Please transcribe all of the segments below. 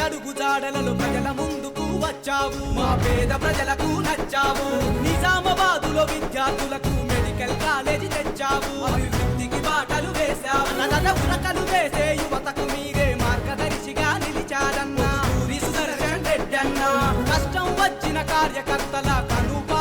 అడుగు జాడలలో ప్రజల ముందుకు వచ్చావు. మా పేద ప్రజలకు నచ్చావు. నిజామాబాదులో విద్యార్థులకు మెడికల్ కాలేజీ తెచ్చావు. అభివృద్ధికి బాటలు వేశావు. నగద ఉరకలు వేసే యువతకు మీరే మార్గదర్శిగా నిలిచారన్నా. ఊరి సుదర్శన్ రెడ్డి అన్నా కష్టం వచ్చిన కార్యకర్తల కనుక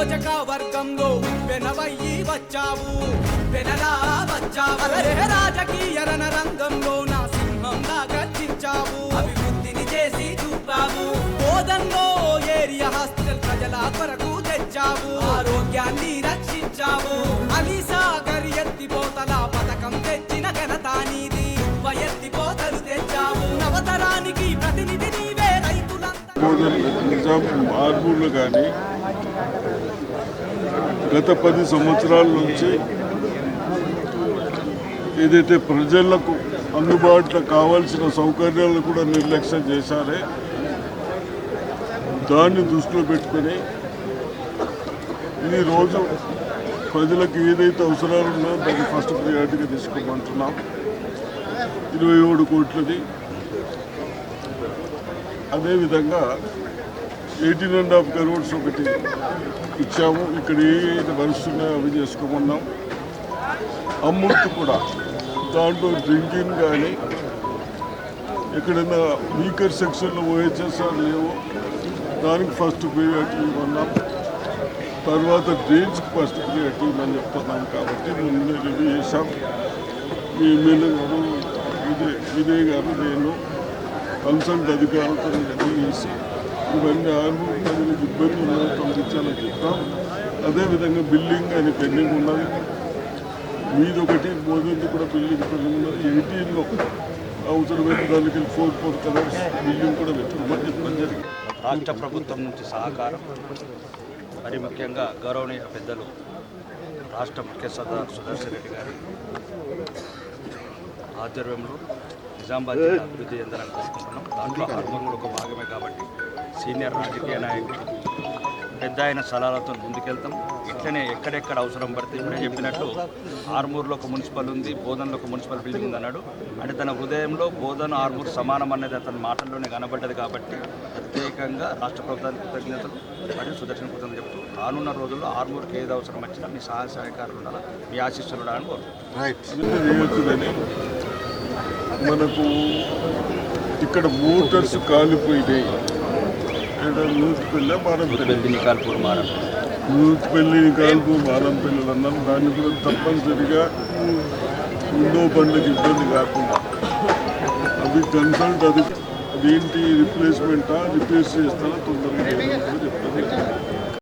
నియోజకవర్గంలో వెనవయ్యి వచ్చావు. వెనలా వచ్చావు. రాజకీయ రణరంగంలో నా సింహంగా గర్జించావు. అభివృద్ధిని చేసి చూపావు. బోధన్లో ఏరియా హాస్పిటల్ ప్రజల కొరకు తెచ్చావు. ఆరోగ్యాన్ని రక్షించావు. అలీసాగర్ ఎత్తిపోతల పథకం తెచ్చిన ఘనత నీది. ఎత్తిపోతలు తెచ్చావు. నవతరానికి ప్రతినిధి నీవే రైతులంతా. నిజాం కానీ గత పది సంవత్సరాల నుంచి ఏదైతే ప్రజలకు అందుబాటులో కావాల్సిన సౌకర్యాలను కూడా నిర్లక్ష్యం చేశారే దాన్ని దృష్టిలో పెట్టుకొని ఈ రోజు ప్రజలకు ఏదైతే అవసరాలు ఉన్నాయో దాన్ని ఫస్ట్ ప్రయారిటీగా తీసుకోమంటున్నాం. ఇరవై ఏడు కోట్లది. అదేవిధంగా ఎయిటీన్ అండ్ హాఫ్ కరోడ్స్ ఒకటి ఇచ్చాము. ఇక్కడ ఏదైతే వర్క్స్ ఉన్నాయో అవి చేసుకోమన్నాం. అమృత్ కూడా. దాంట్లో డ్రింకింగ్ కానీ ఎక్కడైనా వీకర్ సెక్షన్లో ఓహెచ్ఎస్ఆర్ లేవు. దానికి ఫస్ట్ ప్రియారిటీ ఇవ్వన్నాం తర్వాత డ్రైన్స్కి ఫస్ట్ ప్రియారిటీ ఇవ్వమని చెప్తున్నాం కాబట్టి ముందు రివ్యూ చేశాం. మీ ఎమ్మెల్యే గారు విజయ్ విజయ్ గారు నేను కన్సల్ట్ అధికారులతో రెడీ చేసి ఇవన్నీ ఆర్మూర్ ప్రజలకు ఇబ్బంది ఉన్నది తొలగించాలని చెప్తాం అదేవిధంగా బిల్డింగ్ అని పెండింగ్ ఉన్నది. మీది ఒకటి మోదీది కూడా బిల్డింగ్ పెండింగ్ ఉన్నది. ఎయిటీన్లో అవసరమైన దానికి ఫోర్ ఫోర్ కలర్స్ బిల్డింగ్ కూడా పెట్టమని చెప్పడం జరిగింది రాష్ట్ర ప్రభుత్వం నుంచి సహకారం మరి ముఖ్యంగా గౌరవనీయ పెద్దలు రాష్ట్ర ముఖ్య సదా సుదర్శన్ రెడ్డి గారి ఆధ్వర్యంలో నిజామాబాద్ జిల్లా అభివృద్ధి చెందాలని కోరుకుంటున్నాం దాంట్లో హర్మన్ కూడా ఒక భాగమే కాబట్టి సీనియర్ రాజకీయ నాయకులు పెద్ద అయిన సలహాలతో ముందుకెళ్తాం. ఇట్లనే ఎక్కడెక్కడ అవసరం పడితే కూడా చెప్పినట్టు ఆర్మూర్లో ఒక మున్సిపల్ ఉంది బోధనలో ఒక మున్సిపల్ బిల్డింగ్ ఉంది అన్నాడు. అంటే తన హృదయంలో బోధన ఆర్మూర్ సమానం అనేది అతని మాటల్లోనే కనబడ్డది కాబట్టి ప్రత్యేకంగా రాష్ట్ర ప్రభుత్వానికి కృతజ్ఞతలు మరియు సుదర్శన కృతజ్ఞతలు చెప్తూ రానున్న రోజుల్లో ఆర్మూర్కి ఏది అవసరం వచ్చినా మీ సహాయ సహకారాలు ఉండాలా మీ ఆశీస్సులు ఉండాలని కోరుతున్నాను మనకు ఇక్కడ మోటార్స్ కాలిపోయినాయి. ఇక్కడ నూతిపల్లి మారంపల్లి. పెళ్ళి కాల్పూర్ మారం నూతిపల్లి కాల్పు మారంపల్లి అన్నారు. దాన్ని కూడా తప్పనిసరిగా రెండో పండుగ ఇబ్బంది కాకుండా. అది కన్సల్ట్ అది అదేంటి రిప్లేస్మెంటా రిప్లేస్ చేస్తారా? తొందరగా చెప్తాను.